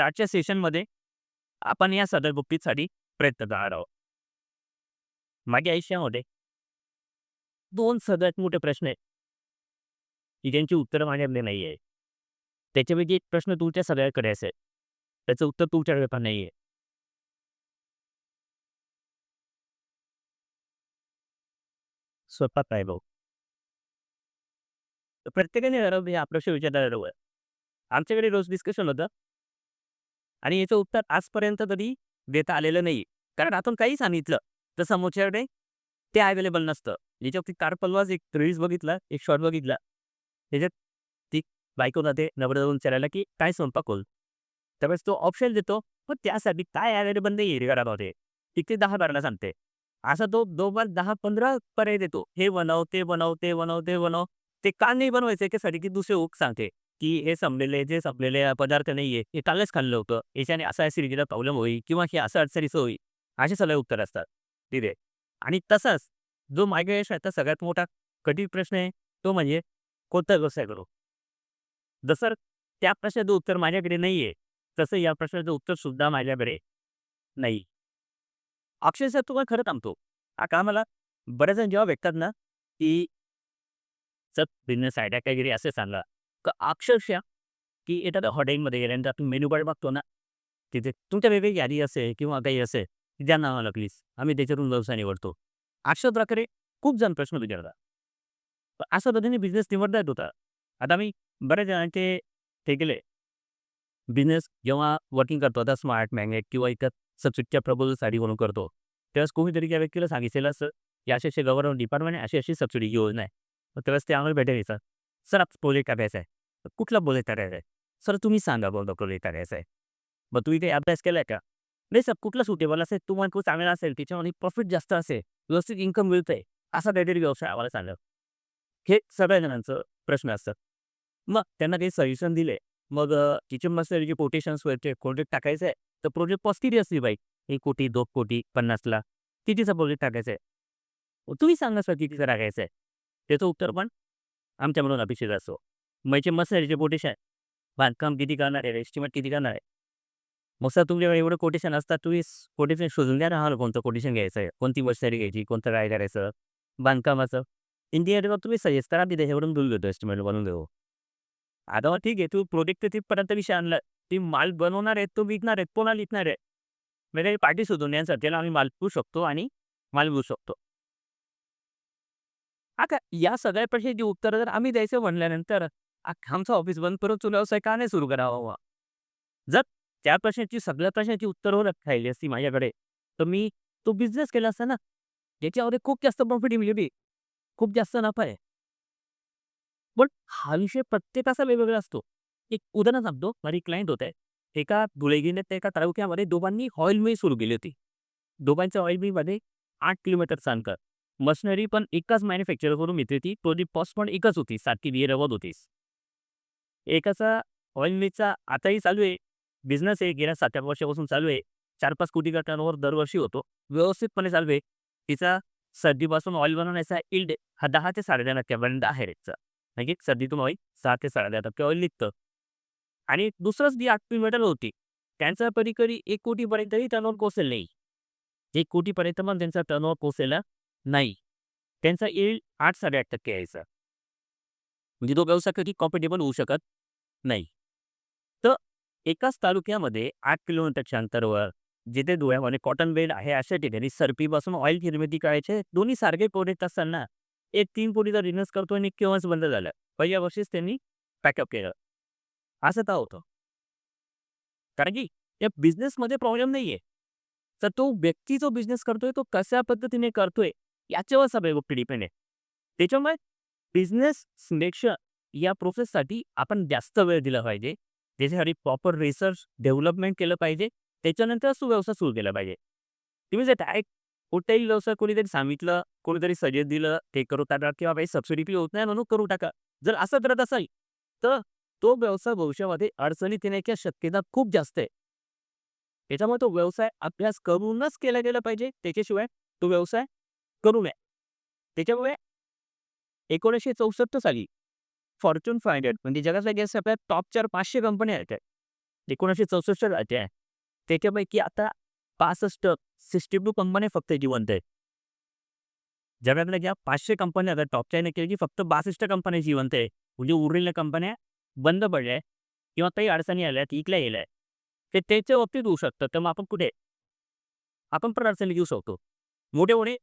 आजच्या सेशनमध्ये आपण या सदर गुप्तीसाठी प्रयत्न करणार आहोत. माझ्या आयुष्यामध्ये दोन सगळ्यात मोठे प्रश्न आहेत. की ज्यांची उत्तरं माझ्याकडे नाही आहे त्याच्यापैकी एक प्रश्न तुमच्या सगळ्याकडे असेल. त्याचं उत्तर तुमच्याकडे पण नाही आहे. स्वतः काय भाऊ. प्रत्येकाने जरा हे हा प्रश्न विचारायला हवं आमच्याकडे रोज डिस्कशन होतं. आणि याचं उत्तर आजपर्यंत तरी देता आलेलं नाही कारण आपण काही सांगितलं तर समोरच्याकडे ते अवेलेबल नसतं. याच्यावरती कारपलवाज एक रील्स बघितला एक शॉर्ट बघितला. त्याच्यात ती बायको जाते नवरा जाऊन विचारायला की काय स्वयंपाक होईल? त्यावेळेस तो ऑप्शन देतो पण त्यासाठी काय अवेलेबल नाही आहे घरामध्ये. ती ते दहा बाराला सांगते. असा तो दोन दहा पंधरा पर्याय देतो. हे बनव ते बनव ते बनव ते बनव. ते का नाही बनवायचं याच्यासाठी की दुसरे उक सांगते. की हे संपलेले जे संपलेले पदार्थ नाही आहे हे कालच खाल्लं होतं. याच्याने असा ॲसिडिटीला प्रॉब्लेम होईल किंवा हे असं अडचणीचं होईल असे सगळे उत्तर असतात. तिथे आणि तसाच जो माझ्या सगळ्यात मोठा कठीण प्रश्न आहे तो म्हणजे कोणता व्यवसाय करू? जसं त्या प्रश्नाचं उत्तर माझ्याकडे नाही आहे तसं या प्रश्नाचं उत्तर सुद्धा माझ्याकडे नाही. अक्षरशः तुम्हाला खरं थांबतो? का मला बऱ्याच जण जेव्हा भेटतात ना की सर बिझनेस आयडिया काहीतरी असं सांगा. अक्षरशः की एखाद्या हॉटेलमध्ये गेल्यानंतर आपण मेन्यू कार्ड बघतो ना तिथे तुमच्या वेगवेगळी यादी असेल किंवा काही असेल द्या ना प्लीज आम्ही त्याच्यातून व्यवसाय निवडतो. अशा प्रकारे खूप जण प्रश्न विचारतात. पण अशा पद्धतीने बिझनेस निवडता येत. होता आता मी बऱ्याच जणांचे ते केले. बिझनेस जेव्हा वर्किंग करतो आता स्मार्ट मॅग्नेट किंवा इतर सबसिडच्या प्रपोजलसाठी म्हणून करतो त्यावेळेस कोणीतरी त्या व्यक्तीला सांगितलेलं असं की असे असे गव्हर्नमेंट डिपार्टमेंट अशी अशी सबसिडी योजना आहे. मग त्यावेळेस ते आम्हाला भेटेल सर सर आप प्रोजेक्ट करायचा आहे. तर कुठला प्रोजेक्ट करायचा आहे? सर तुम्ही सांगा बोलतो प्रोजेक्ट करायचा आहे. मग तुम्ही ते अभ्यास केलाय का? नाही सर कुठला सुटेबल असेल तुम्हाला खूप चांगला असेल त्याच्यामध्ये प्रॉफिट जास्त असेल व्यवस्थित इन्कम मिळतंय असा काहीतरी व्यवसाय आम्हाला सांगा. हे सगळ्या जणांचं प्रश्न असतात. मग त्यांना काही सजेशन दिले. मग किचन मास्टरचे कोटेशन्स वरचे प्रोजेक्ट टाकायचं आहे तर प्रोजेक्ट पॉझिटिव्ह असली बाई एक कोटी दोन कोटी पन्नासला कितीचा प्रोजेक्ट टाकायचा आहे? तुम्ही सांगा सर कितीचा टाकायचा आहे? त्याचं उत्तर पण आमच्या म्हणून अपेक्षित असतो. मैचे मसाल्याचे कोटेशन बांधकाम किती करणार आहे? एस्टिमेट किती करणार आहे? मग सर तुमच्याकडे एवढं कोटेशन असतात तुम्ही कोटेशन शोधून द्या ना कोणतं कोटेशन घ्यायचं आहे. कोणती मशनरी घ्यायची कोणतं काय करायचं? बांधकामाचं. इंजिनिअरिंग तुम्ही सजेस्ट करा मी त्याच्यावरून बिल देतो एस्टिमेट बनवून देऊ आता ठीक आहे तू प्रोजेक्ट तिथपर्यंत विषय आणला ती माल बनवणार आहेत तो विकणार आहेत कोणाला विकणार आहे म्हणजे पार्टी शोधून यासाठी आम्ही माल विकू शकतो आणि माल घेऊ शकतो. आता या सगळ्या प्रश्नाची उत्तरं जर आम्ही द्यायचं म्हणल्यानंतर आमचं ऑफिस बंद करून तुला व्यवसाय का नाही सुरू करावा? जर त्या प्रश्नाची सगळ्या प्रश्नाची उत्तरं हो राहिली असती माझ्याकडे तर मी तो बिझनेस केला असता ना ज्याच्यामध्ये खूप जास्त प्रॉफिट मिळली खूप जास्त नफा आहे. पण हा विषय प्रत्येकाचा वेगवेगळा असतो. एक उदाहरण सांगतो माझी क्लायंट होत. आहे एका त्या एका तालुक्यामध्ये दोघांनी ऑइल मिल सुरू केली होती. दोघांच्या ऑइल मिलमध्ये आठ किलोमीटर अंतर. मशिनरी पण एकाच मॅन्युफॅक्चर करून मिळते ती प्रोजेक्ट कॉस्ट पण एकच होती सारखी बियर रवत होतीस एकाचा ऑइल मिलचा आताही चालू आहे. बिझनेस आहे गेल्या सात आठ वर्षापासून चालू आहे. चार पाच कोटी टर्नओव्हर दरवर्षी होतो. व्यवस्थितपणे चालू आहे. तिचा सर्दीपासून ऑइल बनवण्याचा इल्ड हा दहा ते साडेदहा टक्क्यापर्यंत आहे रेटचा. म्हणजे सर्दीतून ऑइल सहा ते साडेदहा टक्के ऑइल निघतं. आणि दुसरंच जी आठ मेटल होती त्यांचा परीकरी एक कोटीपर्यंतही टर्नओव्हर कोसेल नाही. एक कोटीपर्यंत पण त्यांचा टर्नओव्हर कोसेला नाही. त्यांचा येईल आठ साडेआठ टक्के यायचा. म्हणजे तो व्यवसाय कधी कॉम्पिटेबल होऊ शकत नाही. तर एकाच तालुक्यामध्ये आठ किलोमीटरच्या अंतरावर जिथे धुळ्यामध्ये कॉटन बेल्ट आहे अशा ठिकाणी सरपीपासून ऑइल निर्मिती करायचे. दोन्ही सारखे प्रोजेक्ट असताना एक तीन कोटीचा बिझनेस करतो आणि केव्हाच बंद झालं. पहिल्या वर्षीच त्यांनी पॅकअप केलं. असं का होतं? कारण की या बिझनेसमध्ये प्रॉब्लेम नाही आहे तर तो व्यक्ती जो बिझनेस करतोय तो कशा पद्धतीने करतोय याच्यावर सगळे गोष्टी डिपेंड आहे. त्याच्यामुळे बिझनेस सिलेक्शन या प्रोसेससाठी आपण जास्त वेळ दिला पाहिजे. त्याच्यासाठी प्रॉपर रिसर्च डेव्हलपमेंट केलं पाहिजे. त्याच्यानंतर सुव्यवसाय व्यवसाय सुरू केला पाहिजे. तुम्ही जर डायरेक्ट कुठेही व्यवसाय कोणीतरी सांगितलं कोणीतरी सजेस्ट दिलं ते करू टाका किंवा काही सबसिडी होत नाही म्हणून करू टाका. जर असं करत असाल तर तो व्यवसाय भविष्यामध्ये अडचणीत येण्याच्या शक्यता खूप जास्त आहे. त्याच्यामुळे तो व्यवसाय अभ्यास करूनच केला गेला पाहिजे. त्याच्याशिवाय तो व्यवसाय करू नये त्याच्यामुळे एकोणीसशे चौसष्ट साली फॉर्च्यून फाय हंड्रेड म्हणजे जगातल्या गॅस आपल्या टॉप चार पाचशे कंपन्या आहेत. एकोणीसशे चौसष्ट राज्य आहे. त्याच्यापैकी आता पासष्ट सिक्स्टी टू कंपन्या फक्त जिवंत आहेत. जगातल्या ज्या पाचशे कंपन्या आहेत टॉपच्या केली की फक्त बासष्ट कंपन्या जिवंत आहे म्हणजे उरलेल्या कंपन्या बंद पडल्या किंवा काही अडचणी आल्या आहेत इकल्या गेल्या ते त्याच्या बाबतीत होऊ शकतं. तर मग आपण कुठे? आपण पण अडचणी घेऊ शकतो. मोठे मोठे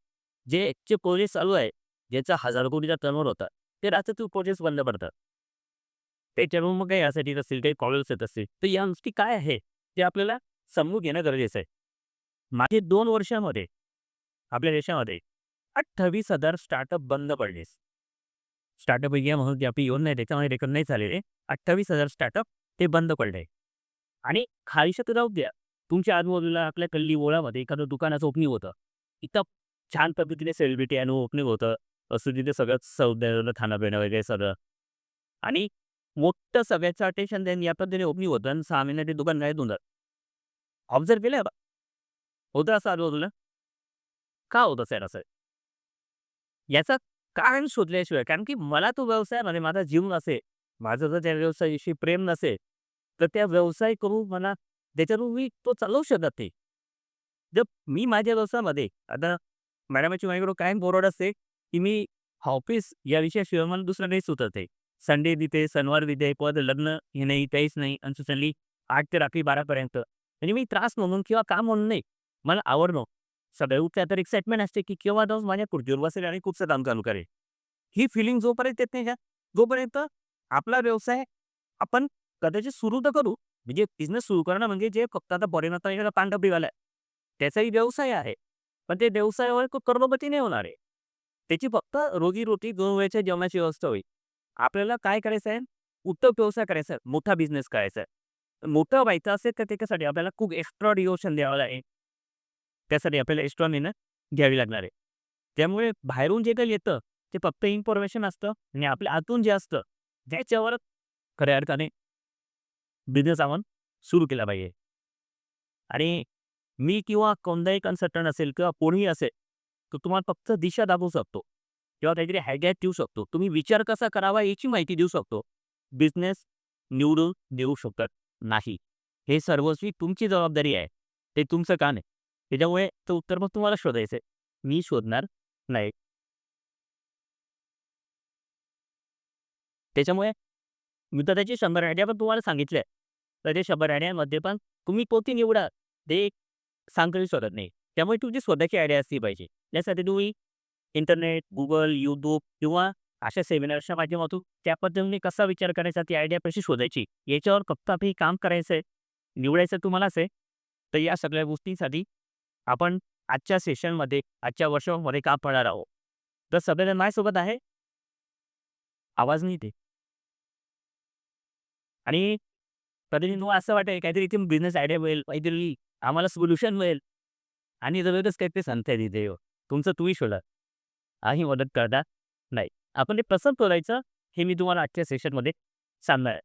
जे जे प्रोजेक्ट चालू आहे ज्याचा हजार कोटीचा टर्नओव्हर होता ते राज्यातील प्रोजेक्ट बंद पडतात त्याच्यावर मग काही यासाठी असतील काही कॉलेज येत असतील. तर या गोष्टी काय आहे ते आपल्याला समजून घेणं गरजेचं आहे. मागे दोन वर्षामध्ये आपल्या देशामध्ये अठ्ठावीस हजार स्टार्टअप बंद पडले. स्टार्टअप इंडिया म्हणून जी आपली योजना आहे त्याच्यामध्ये रेकॉग्नाईज झालेले. अठ्ठावीस हजार स्टार्टअप ते बंद पडले. आणि खालशात राहू द्या तुमच्या आजूबाजूला आपल्या कल्ली ओळामध्ये एखादं दुकानाचं ओपनिंग होतं. इथं छान पद्धतीने सेलिब्रिटी आणि ओपनिंग होतं. असं तिथे सगळं सौद्या खाणं वगैरे सगळं. आणि मोठं सगळ्याचं अटेन्शन देऊन या पद्धतीने ओपनिंग होतं आणि सहा महिन्यात दुकान नाही होऊन ऑब्झर्व केलं बा. होतं असं आजूबाजूला? का होतं सर असं? याचं कारण शोधल्याशिवाय कारण की मला तो व्यवसाय म्हणजे माझा जीव नसेल माझं जर त्या व्यवसायाशी प्रेम नसेल तर त्या व्यवसाय करून मला त्याच्यातून मी तो चालवू शकत नाही. जर मी माझ्या व्यवसायामध्ये आता मॅडमाची माझ्याकडं कायम बोरड असते की मी ऑफिस या विषयाशिवाय मला दुसरं नाही सुचत आहे संडे दिते शनिवार दिते पद लग्न हे नाही काहीच नाही आणि सुचली आठ ते रात्री बारापर्यंत म्हणजे मी त्रास म्हणून किंवा काम म्हणून नाही मला आवडणं. सगळ्या उठल्या तर एक्साइटमेंट असते की केव्हा जाऊन माझ्या खुर्चीवर बसेल आणि खूपसं काम चालू करेल. ही फिलिंग जोपर्यंत येत नाही का जोपर्यंत आपला व्यवसाय आपण कदाचित सुरू तर करू म्हणजे बिझनेस सुरू करणं म्हणजे जे फक्त आता परिणत पांढरपीवाला आहे त्याचाही व्यवसाय आहे. पण ते व्यवसायावर करोडपती नाही होणार आहे. त्याची फक्त रोगी रोटी दोन वेळच्या जेवणाची व्यवस्था होईल. आपल्याला काय करायचं आहे? उत्तम व्यवसाय करायचा आहे. मोठा बिझनेस करायचा आहे. मोठं व्हायचं असेल तर त्याच्यासाठी आपल्याला खूप एक्स्ट्रा डिओशन द्यावं लागेल. त्यासाठी आपल्याला एक्स्ट्रा मेहनत घ्यावी लागणार आहे. त्यामुळे बाहेरून जे काही येतं ते फक्त इन्फॉर्मेशन असतं आणि आपल्या आतून जे असतं त्याच्यावर खऱ्या अर्थाने बिझनेस आपण सुरू केला पाहिजे. आणि मी किंवा कोणताही कन्सल्टंट असेल किंवा कोणीही असेल तो तुम्हाला फक्त दिशा दाबवू शकतो. किंवा काहीतरी हायगॅट देऊ शकतो. तुम्ही विचार कसा करावा याची माहिती देऊ शकतो. बिझनेस निवडून देऊ शकत नाही. हे सर्वस्वी तुमची जबाबदारी आहे. ते तुमचं का नाही त्याच्यामुळे तर उत्तर मग तुम्हाला शोधायचं आहे मी शोधणार नाही. त्याच्यामुळे मी तर त्याची शंभर आयडिया पण तुम्हाला सांगितले तर ते शंभर आयडियामध्ये पण तुम्ही कोणती निवडा. ते सांगू शकत नाही. त्यामुळे तुमची स्वतःची आयडिया असली पाहिजे. यासाठी तुम्ही इंटरनेट गुगल यूट्यूब किंवा अशा सेमिनारच्या माध्यमातून त्या पद्धतीने कसा विचार करायचा ती आयडिया कशी शोधायची याच्यावर फक्त आपली काम करायचं आहे निवडायचं तुम्हालाच आहे तर या सगळ्या गोष्टींसाठी आपण आजच्या सेशनमध्ये आजच्या वर्षामध्ये काम पडणार आहोत. तर सगळेजण माझ्यासोबत आहे. आवाज नाही ते आणि कधी तुम्हाला असं वाटेल काहीतरी इथे बिझनेस आयडिया मिळेल काहीतरी आम्हाला सोल्युशन मिळेल. आणि जवळच काही ते सांगताय तिथे तुमचं तुम्ही शोधा. आही मदत करता नाही. आपण ते कसं करायचं हे मी तुम्हाला आजच्या सेशनमध्ये सांगणार आहे.